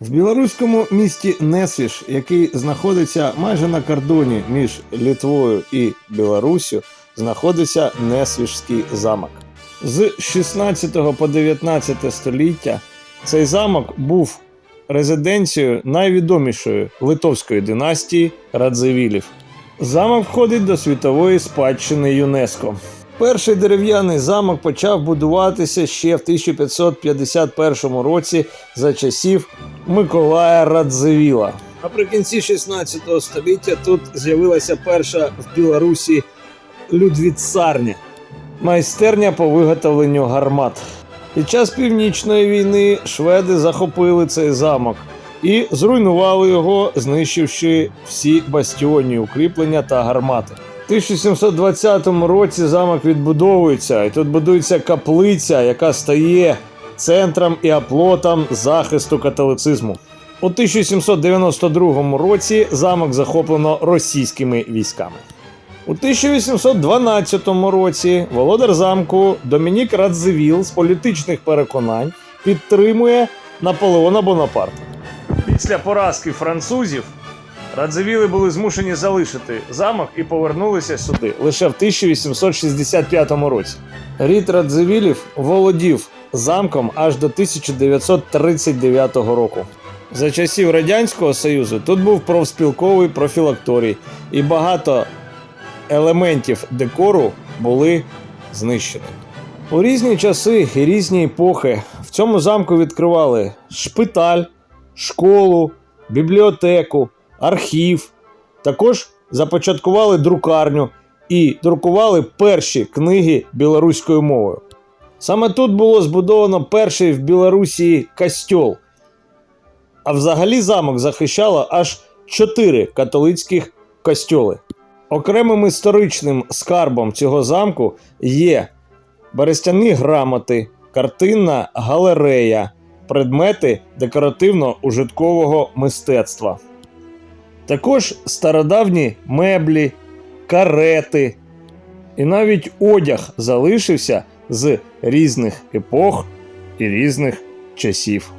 В білоруському місті Несвіж, який знаходиться майже на кордоні між Літвою і Білоруссю, знаходиться Несвіжський замок. З 16 по 19 століття цей замок був резиденцією найвідомішої литовської династії Радзивілів. Замок входить до світової спадщини ЮНЕСКО. Перший дерев'яний замок почав будуватися ще в 1551 році за часів Миколая Радзивіла. Наприкінці 16 століття тут з'явилася перша в Білорусі людвіцарня майстерня по виготовленню гармат. Під час північної війни шведи захопили цей замок і зруйнували його, знищивши всі бастіонні укріплення та гармати. У 1720 році замок відбудовується, і тут будується каплиця, яка стає центром і оплотом захисту католицизму. У 1792 році замок захоплено російськими військами. У 1812 році володар замку Домінік Радзивіл з політичних переконань підтримує Наполеона Бонапарта. Після поразки французів Радзивіли були змушені залишити замок і повернулися сюди лише в 1865 році. Рід Радзивілів володів замком аж до 1939 року. За часів Радянського Союзу тут був профспілковий профілакторій, і багато елементів декору були знищені. У різні часи і різні епохи в цьому замку відкривали шпиталь, школу, бібліотеку, архів. Також започаткували друкарню і друкували перші книги білоруською мовою. Саме тут було збудовано перший в Білорусі костьол. А взагалі замок захищало аж чотири католицьких костьоли. Окремим історичним скарбом цього замку є берестяні грамоти, картинна галерея, предмети декоративно-ужиткового мистецтва. Також стародавні меблі, карети і навіть одяг залишився з різних епох і різних часів.